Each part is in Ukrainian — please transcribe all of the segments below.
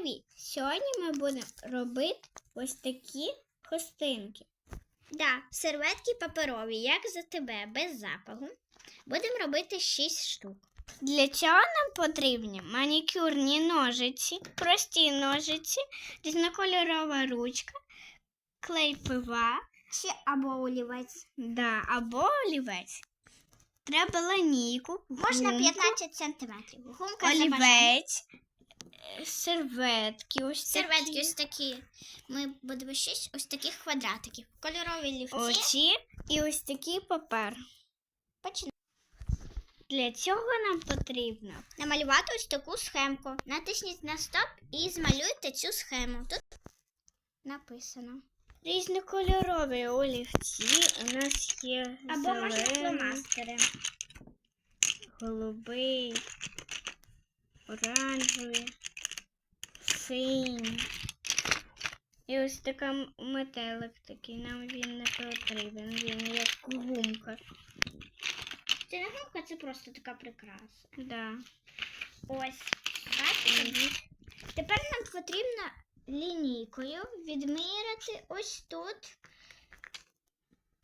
Привіт! Сьогодні ми будемо робити ось такі хустинки. Да, серветки паперові, як за тебе, без запаху. Будемо робити 6 штук. Для цього нам потрібні манікюрні ножиці, прості ножиці, різнокольорова ручка, клей пива Чи або олівець. да, або олівець. Треба ланійку, Можна гумку, 15 сантиметрів. Гумка олівець, серветки, ось Серветки такі. ось такі. Ми будемо 6 ось таких квадратиків. Кольорові лівці. Оці і ось такий папер. Починаємо. Для цього нам потрібно Намалювати ось таку схемку. Натисніть на стоп і змалюйте цю схему. Тут написано. різнокольорові олівці. У нас є Або можна зелений, фломастери. голубий, оранжевий, синій. І ось така метелик такий. Нам він не потрібен. Він як гумка. Це не гумка, це просто така прикраса. Да. Ось. Бачите? Тепер нам потрібно лінійкою відміряти ось тут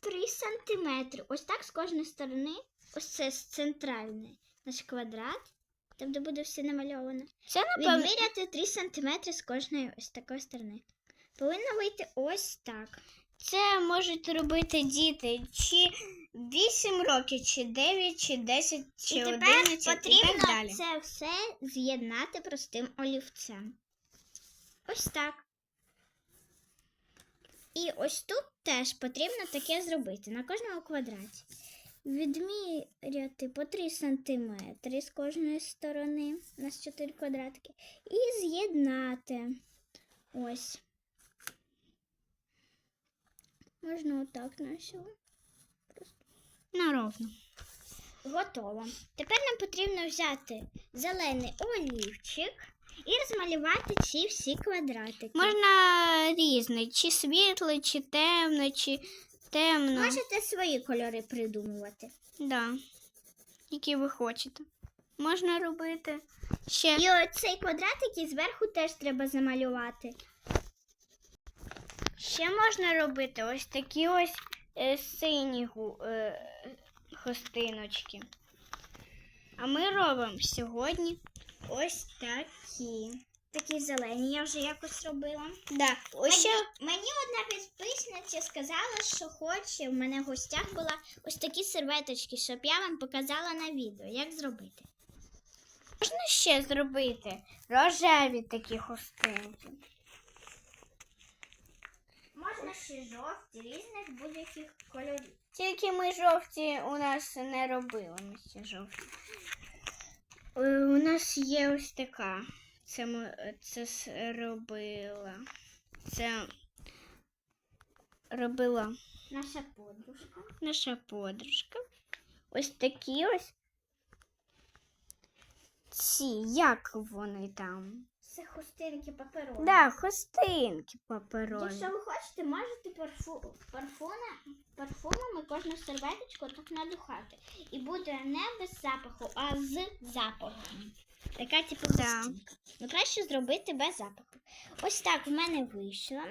3 сантиметри. Ось так з кожної сторони. Ось це з центральний наш квадрат. Там, де буде все намальовано. Це напевно. Відміряти 3 сантиметри з кожної ось такої сторони. Повинно вийти ось так. Це можуть робити діти чи 8 років, чи 9, чи 10, чи і тепер 11 і так потрібно далі. це все з'єднати простим олівцем. Ось так. І ось тут теж потрібно таке зробити на кожному квадраті. Відміряти по 3 см з кожної сторони. У нас 4 квадратики. І з'єднати. Ось. Можна отак нашого. Наровно. Готово. Тепер нам потрібно взяти зелений олівчик і розмалювати ці всі квадратики. Можна різний, чи світлий, чи темний, чи темно. Можете свої кольори придумувати. Да. Які ви хочете. Можна робити ще І оцей квадратик і зверху теж треба замалювати. Ще можна робити ось такі ось е, сині е, хустиночки. А ми робимо сьогодні ось такі. Такі зелені я вже якось робила. Да, ось ще Мені, мені одна підписниця сказала, що хоче в мене в гостях була ось такі серветочки, щоб я вам показала на відео, як зробити. можна ще зробити рожеві такі хустинки. Можна ще жовті, різних будь-яких кольорів. Тільки ми жовті у нас не робили. Ми ще жовті. Е, У нас є ось така. Це ми це робила. Це робила Наша подружка. наша подружка. Ось такі ось. Ці, як вони там? Це хустинки паперові. Да, хустинки паперові. Якщо ви хочете, можете парфу... парфуна... парфумами кожну серветочку так надухати. І буде не без запаху, а з запахом. Така типу Да. хустинка. Ну краще зробити без запаху. Ось так в мене вийшло.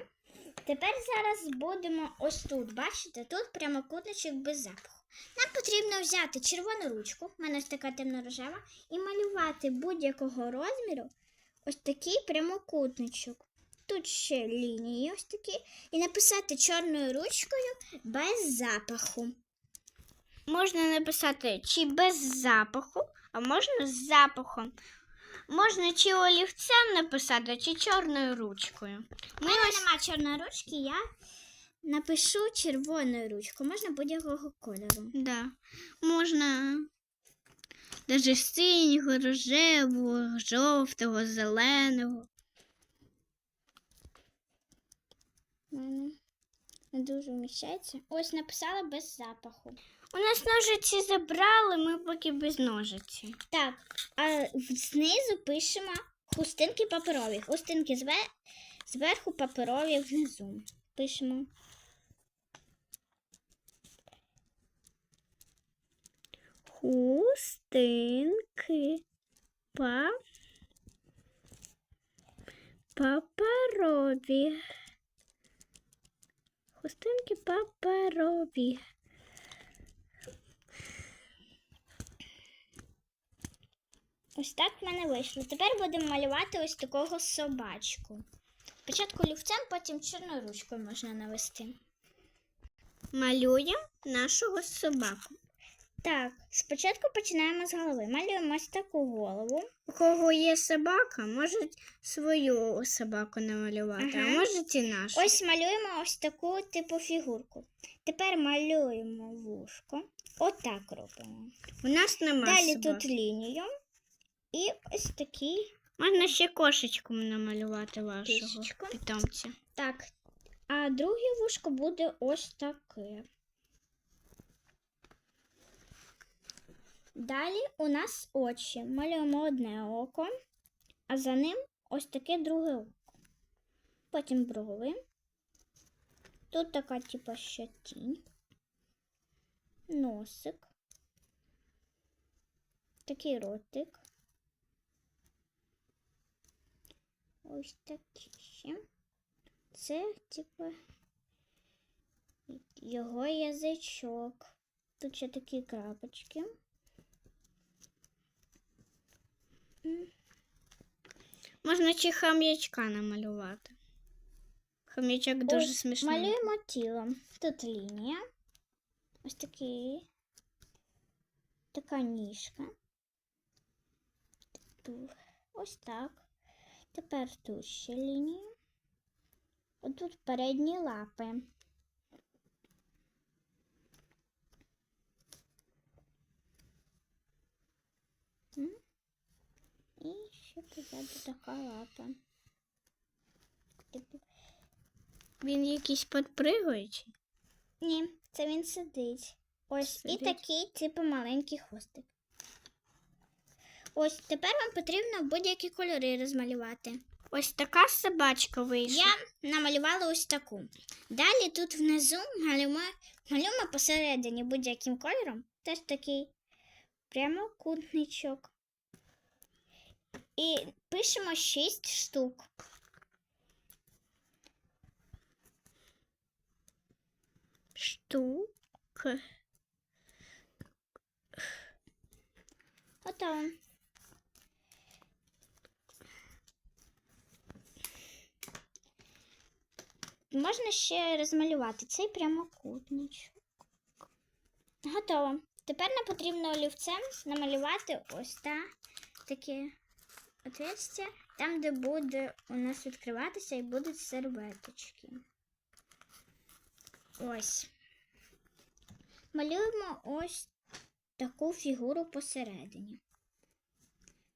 Тепер зараз будемо ось тут. Бачите, тут прямокутничок без запаху. Нам потрібно взяти червону ручку, в мене ось така темно-рожева, і малювати будь-якого розміру ось такий прямокутничок. Тут ще лінії ось такі. І написати чорною ручкою без запаху. Можна написати чи без запаху, а можна з запахом. Можна чи олівцем написати, чи чорною ручкою. У мене нема чорної ручки, я напишу червоною ручкою. Можна будь-якого кольору. Да. Можна даже синього, рожевого, жовтого, зеленого. Мене не дуже вміщається. Ось написала без запаху. У нас ножиці забрали, ми поки без ножиці. Так, а знизу пишемо хустинки паперові. Хустинки зве- зверху паперові внизу. Пишемо. Хустинки па паперові. Хустинки паперові. Ось так в мене вийшло. Тепер будемо малювати ось такого собачку. Спочатку олівцем, потім чорною ручкою можна навести. Малюємо нашого собаку. Так, спочатку починаємо з голови. Малюємо ось таку голову. У кого є собака, можуть свою собаку намалювати, а Ага. можуть і нашу. Ось малюємо ось таку типу фігурку. Тепер малюємо вушко. Отак робимо. У нас немає Далі собаки. тут лінію. І ось такий. Можна ще кошечку намалювати вашого питомця. Так. А друге вушко буде ось таке. Далі у нас очі. Малюємо одне око, а за ним ось таке друге око. Потім брови. Тут така, типу, ще тінь. Носик. Такий ротик. Ось такі ще. Це, типу, його язичок. Тут ще такі крапочки. Можна чи хам'ячка намалювати. Хам'ячок дуже смішний. Малюємо тіло. Тут лінія. Ось такий. Така ніжка. Ось так. Тепер тут ще лінія. Отут передні лапи. М? І ще позаду така лапа. Типу Він якийсь підпригуючий. Ні, це він сидить. Ось Сидить. і такий, типу, маленький хвостик. Ось тепер вам потрібно будь-які кольори розмалювати. Ось така собачка вийшла. Я намалювала ось таку. Далі тут внизу малюємо, малюємо посередині будь-яким кольором. Теж такий прямокутничок. І пишемо 6 штук. Штук. Готово. Можна ще розмалювати цей прямокутничок. Готово. Тепер нам потрібно олівцем намалювати ось та таке отверстя, там, де буде у нас відкриватися і будуть серветочки. Ось. Малюємо ось таку фігуру посередині.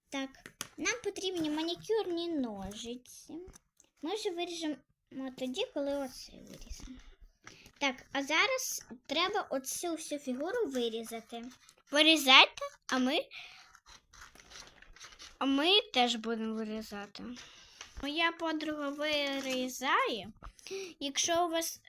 Так, нам потрібні манікюрні ножиці. Ми вже виріжемо тоді, коли оце виріземо. Так, а зараз треба оцю всю фігуру вирізати. Вирізайте, а ми. А ми теж будемо вирізати. Моя подруга вирізає. Якщо у вас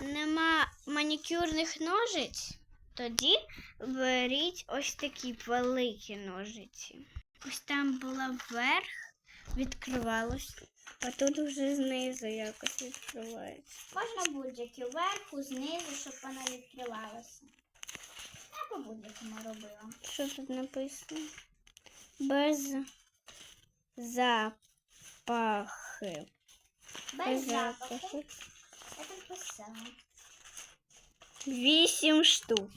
нема манікюрних ножиць, тоді беріть ось такі великі ножиці. Ось там була вверх, відкривалось, а тут вже знизу якось відкривається. Можна будь-які вверху, знизу, щоб вона відкривалася. Я по будь-якому робила. Що тут написано? Без запахи. Без. Я писала. Вісім штук.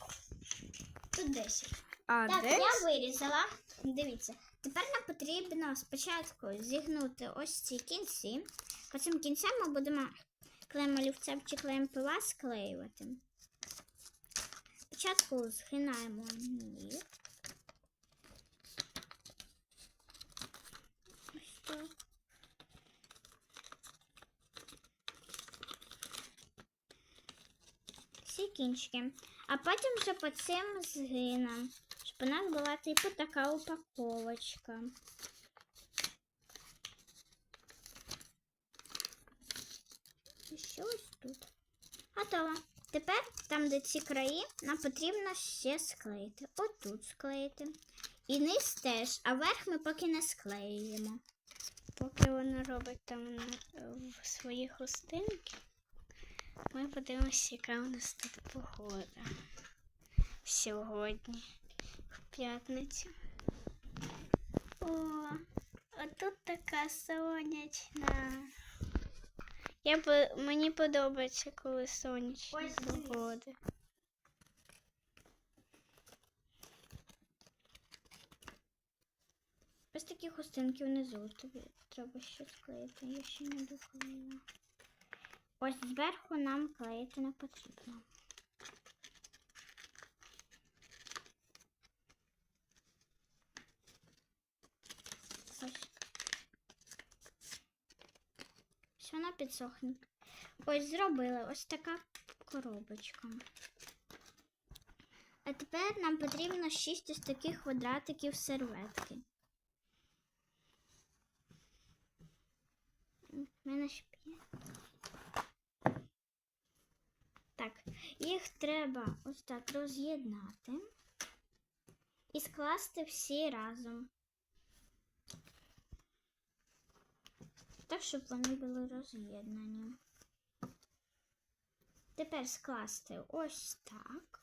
Тут 10. А Так, де? я вирізала. Дивіться. Тепер нам потрібно спочатку зігнути ось ці кінці. Потім кінцем ми будемо клеєм олівцем чи клеєм пила склеювати. Спочатку згинаємо ніг. Ось. Всі кінчики. А потім вже по цим згинам, щоб у нас була типу така упаковочка. І що ось тут? Готово. Тепер там, де ці краї, нам потрібно ще склеїти. Отут склеїти. І низ теж, а верх ми поки не склеюємо. Поки вона робить там е, в свої хустинки, ми подивимося, яка у нас тут погода сьогодні, в п'ятницю. О, а тут така сонячна. Я мені подобається, коли сонячна Ось дивись. погода. Ось такі хустинки внизу. Тобі треба ще склеїти. Я ще не доклеїла. Ось зверху нам клеїти не потрібно. Ось. Все вона підсохне. Ось зробили ось така коробочка. А тепер нам потрібно 6 ось таких квадратиків серветки. У мене п'ять. Так, їх треба ось так роз'єднати і скласти всі разом. Так, щоб вони були роз'єднані. Тепер скласти ось так.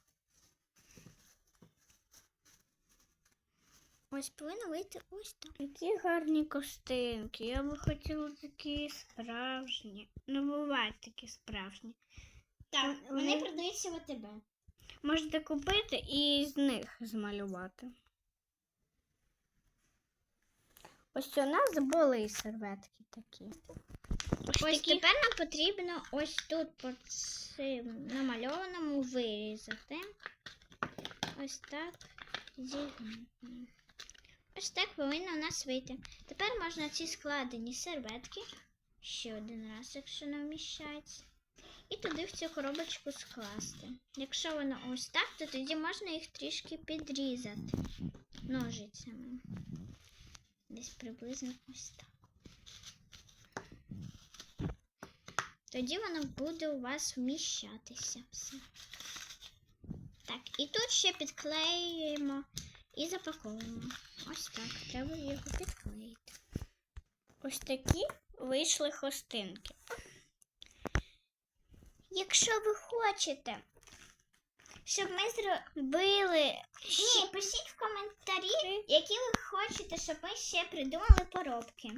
Ось повинно вийти ось так. Які гарні костинки. Я би хотіла такі справжні. Ну, бувають такі справжні. Так, вони вони продаються в АТБ. Можете купити і з них змалювати. Ось у нас були серветки такі. Ось, Ось такі. тепер нам потрібно ось тут по цим намальованому вирізати. Ось так зігнути. Ось так повинно у нас вийти. Тепер можна ці складені серветки ще один раз, якщо не вміщається. І туди в цю коробочку скласти. Якщо воно ось так, то тоді можна їх трішки підрізати ножицями. Десь приблизно ось так. Тоді воно буде у вас вміщатися все. Так, і тут ще підклеюємо і запаковуємо. Ось так. Треба його підклеїти. Ось такі вийшли хостинки. Якщо ви хочете, щоб ми зробили. Ні, пишіть в коментарі, які ви хочете, щоб ми ще придумали поробки.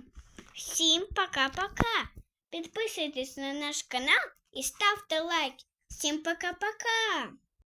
Всім пока-пока! Підписуйтесь на наш канал і ставте лайк. Всім пока-пока!